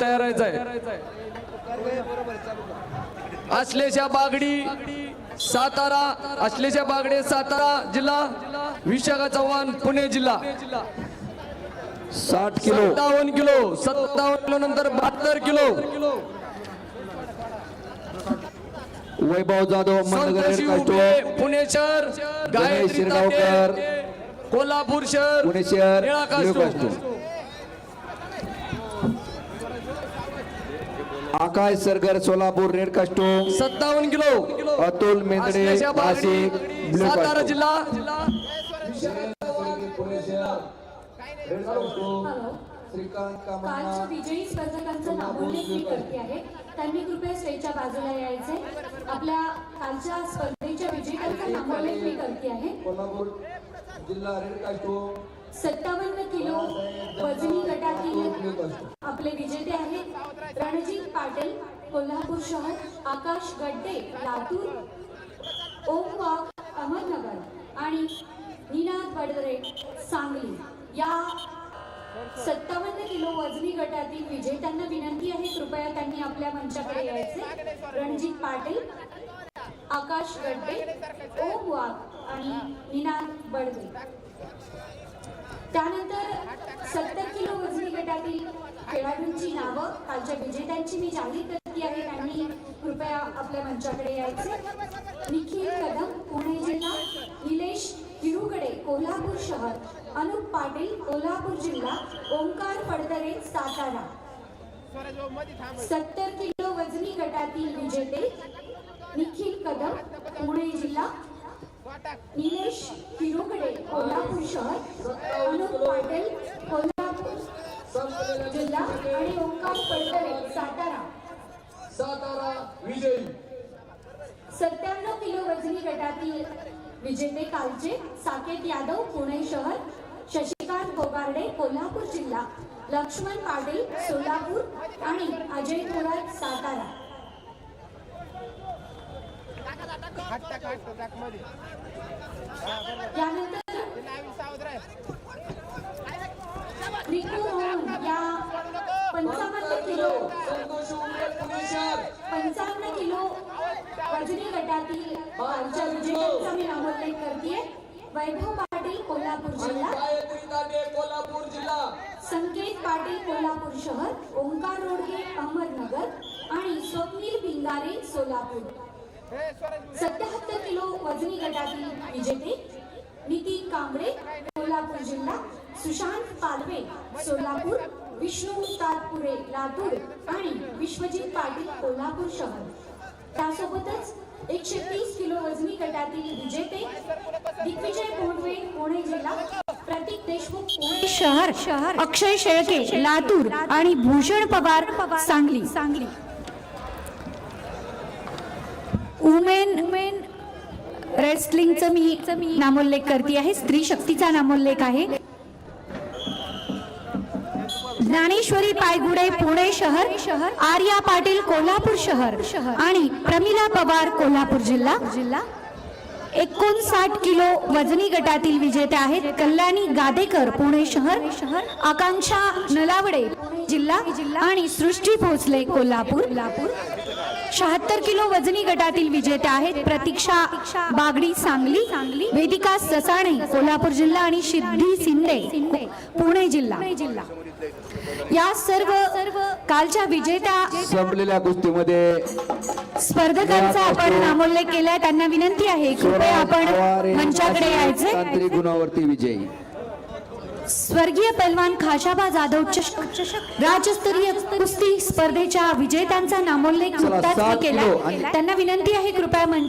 तयार आहे. असलेच्या बागडी सातारा असलेच्या बागडे सातारा जिल्हा विशाखा चव्हाण पुणे जिल्हा. साठ किलो. सत्तावन्न किलो. सत्तावन्न किलो नंतर बहात्तर किलो. वैभव जाधव पुणे शहर गायत्री शिरगावकर. कोल्हापूर शहर पुणे शहर निळा ब्ल्यू कास्टो. कास्टो आकाश सरगर सोलापूर रेड कास्टो सत्तावन्न किलो. अतुल मेंदडे नाशिक सातारा जिल्हा. कालच्या विजयी स्पर्धकांचं नामोल्लेख मी करते आहे. त्यांनी कृपया स्टेजच्या बाजूला यायचे. आपल्या कालच्या स्पर्धेच्या विजेत्यांचा नामोल्लेख मी करते आहे. कोल्हापूर जिल्हा रेड कास्टो सत्तावन्न किलो वजनी गटातील आपले विजेते आहेत. पाटील कोल्हापूर शहर आकाश गड्डे लातूर ओम वाघ अहमदनगर आणि निनाद वडदरे सांगली. या सत्तावन्न किलो वजनी गटातील विजेत्यांना विनंती आहे कृपया त्यांनी आपल्या मंचाकडे यायचे. रणजित पाटील आकाश गड्डे ओम वाघ आणि निनाद बडवे त्यानंतर सत्तर किलो वजनी गटातील खेळाडू कालच्या विजेत्यांची मी जाहीर करते आहे. त्यांनी कृपया आपल्या मंचाकडे यायचे. निखिल कदम पुणे जिल्हा. निलेश हिरुगडे कोल्हापूर शहर. अनुप पाटील कोल्हापूर जिल्हा. ओंकार फडतरे सातारा. सत्तर किलो वजनी गटातील विजेते निखिल कदम पुणे जिल्हा. निलेश हिरुगडे कोल्हापूर शहर. अनुप पाटील कोल्हापूर जिल्हा सातारा. सातारा विजयी. सत्त्याण्णव किलो वजनी गटातील विजेते कालचे साकेत यादव पुणे शहर शशिकांत गोगार्डे कोल्हापूर जिल्हा लक्ष्मण पाटील सोलापूर आणि अजय थोरात सातारा. त्यानंतर रिकू मोहन या पंचावन्न किलो पंचावन्न किलो वजनी गटातील आमच्या विजेत्यांचा मी नामोल्लेख करते वैभव पाटील कोल्हापूर जिल्हा. कोल्हापूर जिल्हा. संकेत पाटील कोल्हापूर शहर. ओंकार रोडगे अहमदनगर. आणि स्वप्नील पिंगारे सोलापूर. सत्याहत्तर किलो वजनी गटातील विजेते नितीन कांबळे कोल्हापूर जिल्हा. सुशांत पालवे सोलापूर. विष्णू तातपुरे लातूर. आणि विश्वजित पाटील कोल्हापूर शहर. त्यासोबतच एकशे तीस किलो वजनी गटातील विजेते दिग्विजय कोंडवे पुणे जिल्हा. प्रतीक देशमुख पुणे शहर शहर. अक्षय शेळके लातूर आणि भूषण पवार सांगली. सांगली. उमेन उमेन रेस्लिंगचं मी नामोल्लेख करते आहे. स्त्री शक्तीचा नामोल्लेख आहे. ज्ञानेश्वरी पायगुडे पुणे शहर शहर आर्या पाटील कोल्हापूर शहर शहर आणि प्रमिला पवार कोल्हापूर जिल्हा. जिल्हा एकोणसाठ किलो वजनी गटातील विजेते आहेत कल्याणी गादेकर पुणे शहर शहर आकांक्षा नलावडे जिल्हा जिल्हा आणि सृष्टी भोसले कोल्हापूर कोल्हापूर. शहात्तर किलो वजनी गटातील विजेते आहेत. प्रतीक्षा बागडी सांगली सांगली वेदिका ससाणे कोल्हापूर जिल्हा आणि सिद्धी शिंदे पुणे जिल्हा. जिल्हा या सर्व सर्व कालच्या विजेत्या संपलेल्या कुस्तीमध्ये स्पर्धकांचा आपण नामोल्लेख केलाय. त्यांना विनंती आहे कृपया आपण मंचाकडे यायचे. गुणावरती विजयी. स्वर्गीय पैलवान खाशाबा जाधव चषक राज्यस्तरीय कुस्ती स्पर्धेच्या विजेत्यांचा नामोल्लेख नुकताच केला. त्यांना विनंती आहे कृपया